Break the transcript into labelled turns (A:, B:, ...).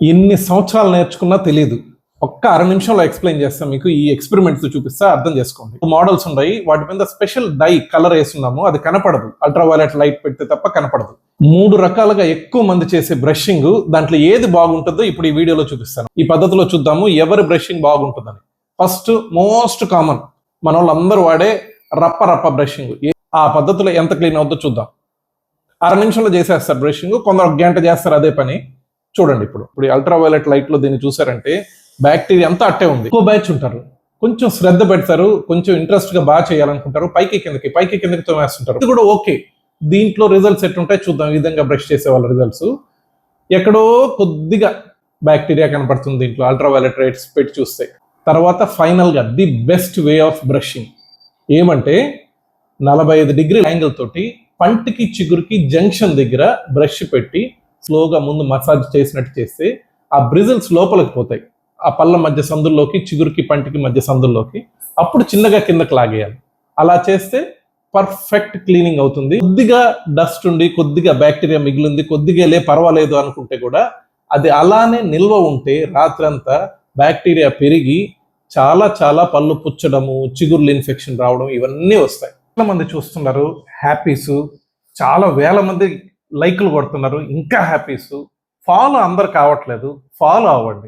A: ఎన్ని సంవత్సరాలు నేర్చుకున్నా తెలియదు ఒక్క అర నిమిషంలో ఎక్స్ప్లెయిన్ చేస్తాం మీకు ఈ ఎక్స్పెరిమెంట్స్ చూపిస్తే అర్థం చేసుకోండి. మోడల్స్ ఉన్నాయి వాటి మీద స్పెషల్ డై కలర్ వేస్తున్నాము అది కనపడదు. అల్ట్రావైలెట్ లైట్ పెడితే తప్ప కనపడదు. మూడు రకాలుగా ఎక్కువ మంది చేసే బ్రషింగ్ దాంట్లో ఏది బాగుంటుందో ఇప్పుడు ఈ వీడియోలో చూపిస్తాను. ఈ పద్ధతిలో చూద్దాము ఎవరి బ్రషింగ్ బాగుంటుందని. ఫస్ట్ మోస్ట్ కామన్ మన వాళ్ళందరూ వాడే రప్ప రప్ప బ్రషింగ్ ఆ పద్ధతిలో ఎంత క్లీన్ అవుతుందో చూద్దాం. అర నిమిషంలో చేసేస్తారు బ్రషింగ్ కొందరు ఒక గంట చేస్తారు అదే పని. చూడండి ఇప్పుడు. ఇప్పుడు అల్ట్రావైలెట్ లైట్లో దీన్ని చూసారంటే బ్యాక్టీరియా అంతా అట్టే ఉంది. ఎక్కువ బ్యాచ్ ఉంటారు. కొంచెం శ్రద్ధ పెడతారు. కొంచెం ఇంట్రెస్ట్గా బాగా చేయాలనుకుంటారు. పైకి కిందకి పైకి కిందకి తోమేస్తుంటారు. ఇది కూడా ఓకే దీంట్లో రిజల్ట్స్ ఎట్లుంటాయి చూద్దాం. ఈ విధంగా బ్రష్ చేసే వాళ్ళ రిజల్ట్స్ ఎక్కడో కొద్దిగా బ్యాక్టీరియా కనపడుతుంది దీంట్లో అల్ట్రావైలెట్ రేట్స్ పెట్టి చూస్తే. తర్వాత ఫైనల్గా the best way of brushing ఏమంటే నలభై ఐదు డిగ్రీ యాంగిల్ తోటి పంటికి చిగురుకి జంక్షన్ దగ్గర బ్రష్ పెట్టి స్లోగా ముందు మసాజ్ చేసినట్టు చేస్తే ఆ బ్రిజిల్స్ లోపలికి పోతాయి. ఆ పళ్ళ మధ్య సందుల్లోకి చిగురుకి పంటికి మధ్య సందుల్లోకి అప్పుడు చిన్నగా కిందకి లాగేయాలి. అలా చేస్తే పర్ఫెక్ట్ క్లీనింగ్ అవుతుంది. కొద్దిగా డస్ట్ ఉండి కొద్దిగా బ్యాక్టీరియా మిగిలింది కొద్దిగా లే పర్వాలేదు అనుకుంటే కూడా అది అలానే నిల్వ ఉంటే రాత్రంతా బ్యాక్టీరియా పెరిగి చాలా చాలా పళ్ళు పుచ్చడము చిగుర్లు ఇన్ఫెక్షన్ రావడం ఇవన్నీ వస్తాయి. చాలా మంది చూస్తున్నారు హ్యాపీస్. చాలా వేల మంది లైక్లు కొడుతున్నారు. ఇంకా హ్యాపీస్. ఫాలో అందరు కావట్లేదు. ఫాలో అవ్వండి.